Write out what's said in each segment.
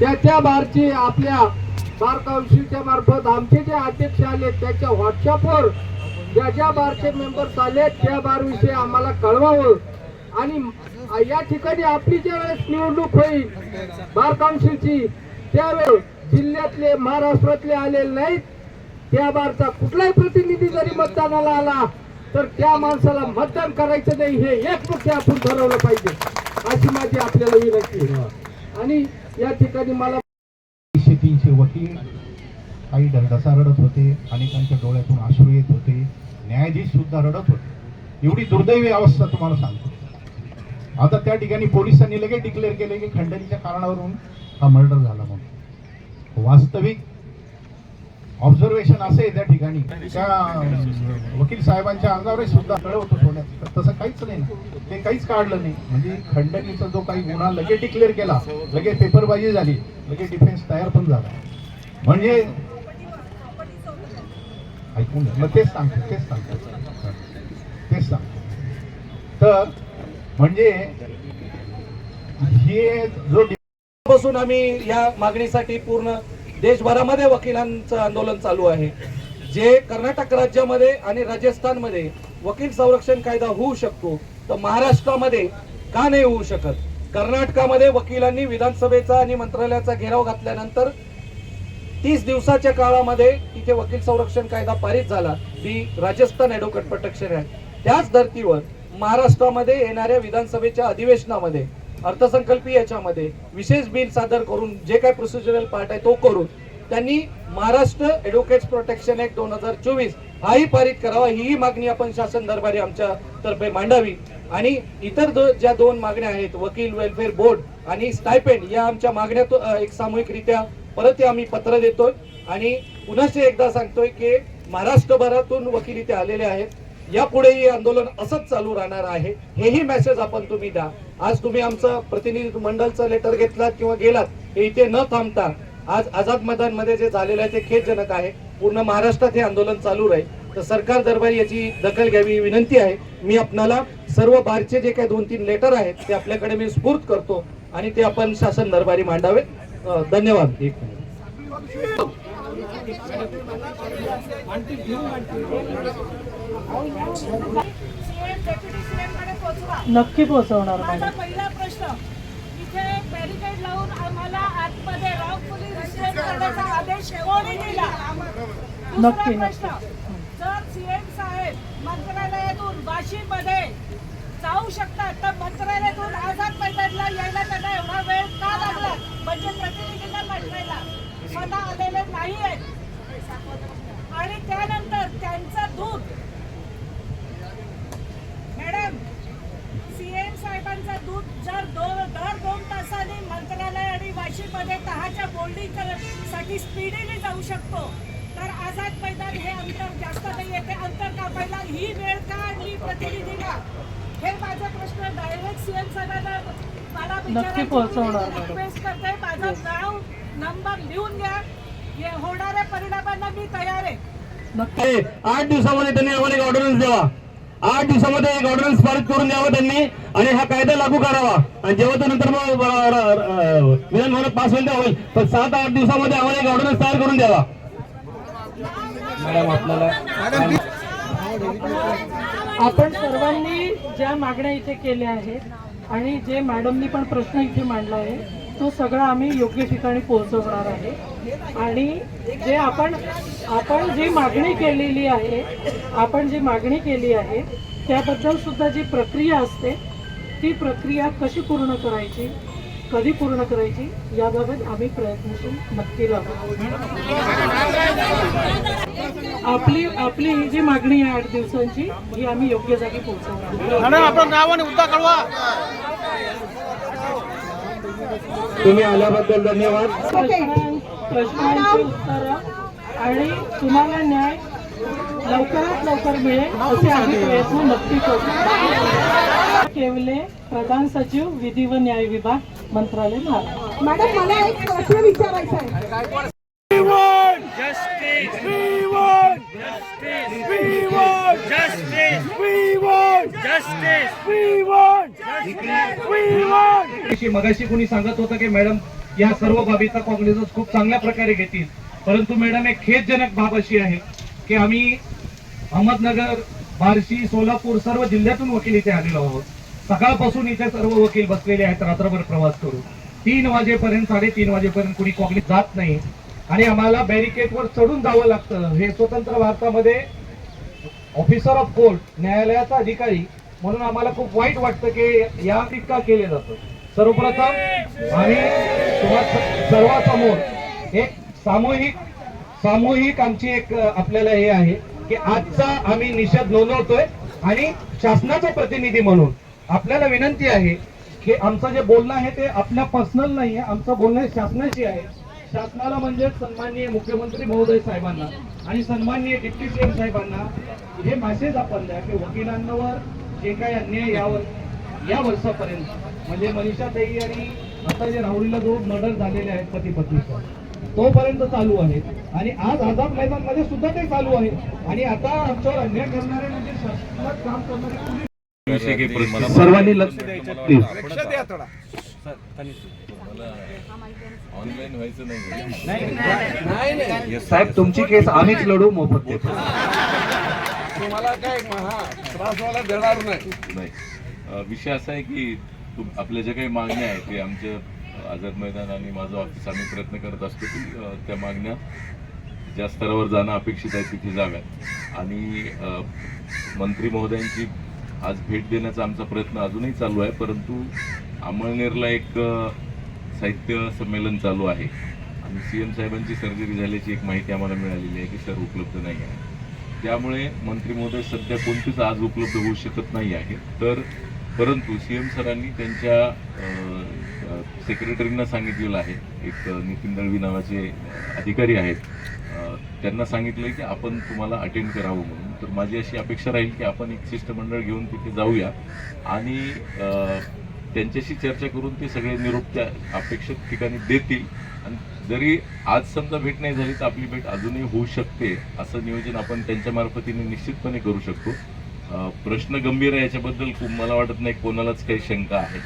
त्या त्या बारची आपल्या बार काउन्सिलच्या मार्फत आमचे जे अध्यक्ष आले त्याच्या व्हॉट्सअपवर ज्या ज्या बारचे मेंबर्स आले त्या बारविषयी आम्हाला कळवावं. आणि या ठिकाणी आपली ज्या वेळेस निवडणूक होईल बार काउन्सिलची त्यावेळेस जिल्ह्यातले महाराष्ट्रातले आलेले नाहीत. त्या बारचा कुठलाही प्रतिनिधी जरी मतदानाला आला तर त्या माणसाला मतदान करायचं नाही हे एकमुखी आपण ठरवलं पाहिजे अशी माझी आपल्याला विनंती आणि या ठिकाणी मला तीनशे तीनशे वकील काही डरडसा रडत होते अनेकांच्या डोळ्यातून अश्रू येत होते न्यायाधीश सुद्धा रडत होते. एवढी दुर्दैवी अवस्था तुम्हाला सांगतो. आता त्या ठिकाणी पोलिसांनी लगेच डिक्लेअर केले की खंडणीच्या कारणावरून हा मर्डर झाला म्हणून. वास्तविक ऑब्झर्वेशन असे त्या ठिकाणी. त्या वकील साहेबांच्या अंगावर सुद्धा कळवतो सोन्यात तर तसं काहीच नाही ना. ते काहीच काढलं नाही. म्हणजे खंडणीचा जो काही गुन्हा लगेच डिक्लेअर केला लगेच पेपरबाजी झाली लगेच डिफेन्स तयार पण झाला. म्हणजे ऐकून मग तेच सांगतो तेच सांगतो. तेच सांगतो. तर म्हणजे हे जो बसून आम्ही या मागणीसाठी पूर्ण देशभरामध्ये वकिलांचं आंदोलन चालू आहे. जे कर्नाटक राज्यामध्ये आणि राजस्थानमध्ये वकील संरक्षण कायदा होऊ शकतो तर महाराष्ट्रामध्ये का नाही होऊ शकत? कर्नाटकामध्ये वकिलांनी विधानसभेचा आणि मंत्रालयाचा घेराव घातल्यानंतर तीस दिवसाच्या काळामध्ये तिथे वकील संरक्षण कायदा पारित झाला. ती राजस्थान ॲडव्होकेट प्रोटेक्शन ऍक्ट त्याच धर्तीवर महाराष्ट्रामध्ये येणाऱ्या विधानसभेच्या अधिवेशनामध्ये अर्थसंकल्पीय याच्यामध्ये विशेष बिल सादर करून जे काय प्रोसिजरल पार्ट आहे तो करून त्यांनी महाराष्ट्र ॲडव्होकेट्स प्रोटेक्शन ऍक्ट दोन हजार चोवीस हाही पारित करावा ही मागणी आपण शासन दरबारी आमच्या तर्फे मांडावी. आणि इतर दो, ज्या दोन मागण्या आहेत वकील वेलफेअर बोर्ड आणि स्टायपेंड या आमच्या मागण्या तो- एक सामूहिकरित्या परत आम्ही पत्र देतोय. आणि पुन्हा एकदा सांगतोय की महाराष्ट्रभरातून वकील इथे आलेले आहेत. यापुढेही आंदोलन असंच चालू राहणार आहे. हेही मेसेज आपण तुम्ही द्या. आज तुम्ही आमचं प्रतिनिधी मंडळचं लेटर घेतलात किंवा गेलात हे इथे न थांबता आज आझाद मैदानमध्ये जे झालेलं आहे ते खेदजनक आहे. पूर्ण महाराष्ट्रात हे आंदोलन चालू राहील. तर सरकार दरबारी याची दखल घ्यावी ही विनंती आहे. मी आपणाला सर्व बारचे जे काही दोन तीन लेटर आहेत ते आपल्याकडे मी स्फूर्त करतो आणि ते आपण शासन दरबारी मांडावे अं, धन्यवाद. एक मिनिट. नक्की पोहोचवणार माझा पहिला प्रश्न इथे बॅरिकेड लावून आम्हाला आतमध्ये रावफुली रिस्ट्रेट करण्याचा आदेश कोणी दिला? दुसरा नक्की, प्रश्न जर सीएम साहेब मंत्रालयातून वाशीमध्ये जाऊ शकतात तर मंत्रालयातून आझाद मैदानला यायला त्यांना एवढा वेळ का लागला? म्हणजे प्रतिनिधींना पाठवायला. स्वतः आलेले नाही आहेत आणि त्यानंतर त्यांचं दूध मॅडम सीएम साहेबांचं दूध जर दोन दर दोन तासांनी मंत्रालय आणि वाशीमध्ये बोलणी साठी स्पीडीने जाऊ शकतो. तर आझाद मैदान हे अंतर जास्त नाही आहे. ते अंतर कापायला ही वेळ का आणली प्रतिनिधीला हे माझा प्रश्न डायरेक्ट सीएम साहेबांना मला. रिक्वेस्ट करते माझं नाव नंबर लिहून घ्या. हे होणाऱ्या परिणामांना मी तयार आहे. आठ दिवसामध्ये त्यांनी आम्हाला एक ऑर्डरन्स द्यावा. आठ दिवसामध्ये एक ऑर्डरन्स पारित करून द्यावा त्यांनी आणि हा कायदा लागू करावा. आणि जेव्हा तो नंतर मग अ, अ, अ, विधान भवनात पास होईल तेव्हा होईल. पण सात आठ दिवसामध्ये आम्हाला एक ऑर्डरन्स तयार करून द्यावा. मॅडम आपल्याला आपण सर्वांनी ज्या मागण्या इथे केल्या आहेत आणि जे मॅडमनी पण प्रश्न इथे मांडला आहे तो सगळा आम्ही योग्य ठिकाणी पोहोचवणार आहे. आणि जे आपण आपण जी मागणी केलेली आहे आपण जी मागणी केली आहे त्याबद्दल सुद्धा जी प्रक्रिया असते ती प्रक्रिया कशी पूर्ण करायची कधी पूर्ण करायची याबाबत आम्ही प्रयत्नशील नक्की राहू आपली आपली ही जी मागणी आहे आठ दिवसांची ही आम्ही योग्य जागी पोहोचवणार तुम्ही आल्याबद्दल धन्यवाद. प्रश्नां- प्रश्नांची उत्तरं आणि तुम्हाला न्याय लवकरात लवकर मिळेल असे आम्ही प्रयत्न नक्की करू. केवले प्रधान सचिव विधी व न्याय विभाग मंत्रालय महाराष्ट्र. मॅडम मला एक प्रश्न विचारायचा आहे. मगाशी कोणी सांगत होतं की मॅडम या सर्व बाबीचा कॉग्निझन्स खूप चांगल्या प्रकारे घेतील. परंतु मॅडम एक खेदजनक बाब अशी आहे की आम्ही अहमदनगर बार्शी सोलापूर सर्व जिल्ह्यातून वकील इथे आलेलो आहोत. सकाळपासून इथे सर्व वकील बसलेले आहेत रात्रभर प्रवास करून. तीन वाजेपर्यंत साडेतीन वाजेपर्यंत कुणी कॉग्निस जात नाही. आणि आम्हाला बॅरिकेडवर चढून जावं लागतं. हे स्वतंत्र भारतामध्ये ऑफिसर ऑफ कोर्ट न्यायालयाचा अधिकारी म्हणून आम्हाला खूप वाईट वाटतं की या का केले जातं. सर्वप्रथम आम्ही तुम्हा- सर्वांसमोर एक सामूहिक सामूहिक आमची एक आपल्याला हे आहे की आजचा आम्ही निषेध नोंदवतोय आणि शासनाचा प्रतिनिधी म्हणून आपल्याला विनंती आहे की आमचं जे बोलणं आहे ते आपल्या पर्सनल नाही आहे आमचं बोलणं शासनाशी आहे. शासनाला म्हणजे सन्माननीय मुख्यमंत्री महोदय साहेबांना आणि सन्माननीय डिप्टी सीएम साहेबांना हे मेसेज आपण द्या की वकिलांवर जे काही अन्याय यावर या वर्षापर्यंत. म्हणजे मनीषा ताई आणि आता जे राहुरीला जो मर्डर झालेले आहेत पती पत्नीचा तोपर्यंत चालू आहे. आणि आज आझाद मैदानमध्ये सुद्धा ते चालू आहे. आणि आता आमच्यावर अन्याय करणारे म्हणजे शासनात काम करणारे पोलीस सर्वांनी लक्ष द्यायचं प्लीज ऑनलाईन व्हायचं नाही साहेब तुमची केस आम्हीच लढू मोफत देतो तुम्हाला काय हा त्रास व्हायला देणार नाही. विषय असा आहे की तुम- आपल्या ज्या काही मागण्या आहेत ते आमच्या आझाद मैदान आणि माझं ऑफिस आम्ही प्रयत्न करत असतो की त्या मागण्या ज्या स्तरावर जाणं अपेक्षित आहे तिथे जाव्यात. आणि मंत्री महोदयांची आज भेट देण्याचा आमचा प्रयत्न अजूनही चालू आहे परंतु अमळनेरला एक साहित्य संमेलन चालू आहे. आणि सी एम साहेबांची सर्जरी झाल्याची एक माहिती आम्हाला मिळालेली आहे की सर उपलब्ध नाही आहे. त्यामुळे मंत्री महोदय सध्या कोणतीच आज उपलब्ध होऊ शकत नाही आहे तर परंतु सी एम सरांनी त्यांच्या सेक्रेटरींना सांगितलेलं आहे. एक नितीन दळवी नावाचे अधिकारी आहेत. त्यांना सांगितलं की आपण तुम्हाला अटेंड करावं म्हणून. तर माझी अशी अपेक्षा राहील की आपण एक शिष्टमंडळ घेऊन तिथे जाऊया. आणि त्यांच्याशी चर्चा करून ते सगळे निरोप त्या अपेक्षित ठिकाणी देतील. आणि जरी आज समजा भेट नाही झाली तर आपली भेट अजूनही होऊ शकते असं नियोजन आपण त्यांच्या मार्फतीने निश्चितपणे करू शकतो. प्रश्न गंभीर आहे याच्याबद्दल खूप मला वाटत नाही कोणालाच काही शंका आहे.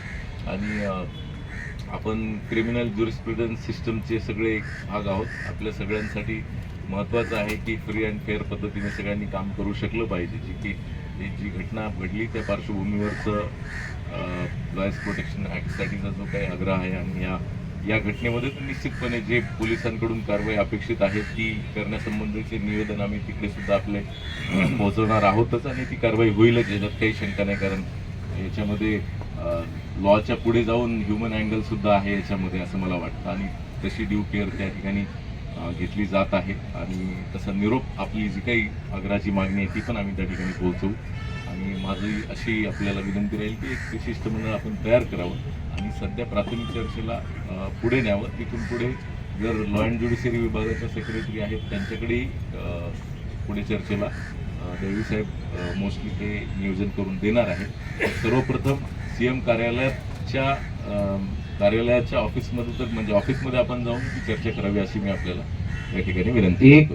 आणि आपण क्रिमिनल ज्युरिस्प्रुडन्स सिस्टमचे सगळे एक भाग आहोत. आपल्या सगळ्यांसाठी महत्त्वाचं आहे की फ्री अँड फेअर पद्धतीने सगळ्यांनी काम करू शकलं पाहिजे. जी की ही जी घटना घडली त्या पार्श्वभूमीवरचं लॉयर्स प्रोटेक्शन ॲक्टसाठीचा जो काही आग्रह आहे आणि या या घटनेमध्ये निश्चितपणे जे पोलिसांकडून कारवाई अपेक्षित आहे ती करण्यासंबंधीचे निवेदन आम्ही तिकडे सुद्धा आपले पोहोचवणार आहोतच आणि ती कारवाई होईलच याच्यात काही शंका नाही. कारण याच्यामध्ये लॉच्या पुढे जाऊन ह्युमन अँगल सुद्धा आहे याच्यामध्ये असं मला वाटतं. आणि तशी ड्यू केअर त्या ठिकाणी घेतली जात आहे. आणि तसा निरोप आपली जी काही आग्राची मागणी आहे ती पण आम्ही त्या ठिकाणी पोहोचवू. आणि माझी अशी आपल्याला विनंती राहील की एक विशिष्ट मंडळ आपण तयार करावं. सध्या प्राथमिक चर्चेला पुढे न्यावं. तिथून पुढे जर लॉ अँड ज्युडिशरी विभागाच्या सेक्रेटरी आहेत त्यांच्याकडेही पुढे चर्चेला देवी साहेब मोस्टली ते नियोजन करून देणार आहेत. सर्वप्रथम सी एम कार्यालयाच्या कार्यालयाच्या ऑफिसमध्ये तर म्हणजे ऑफिसमध्ये आपण जाऊन ती चर्चा करावी अशी मी आपल्याला या ठिकाणी विनंती एक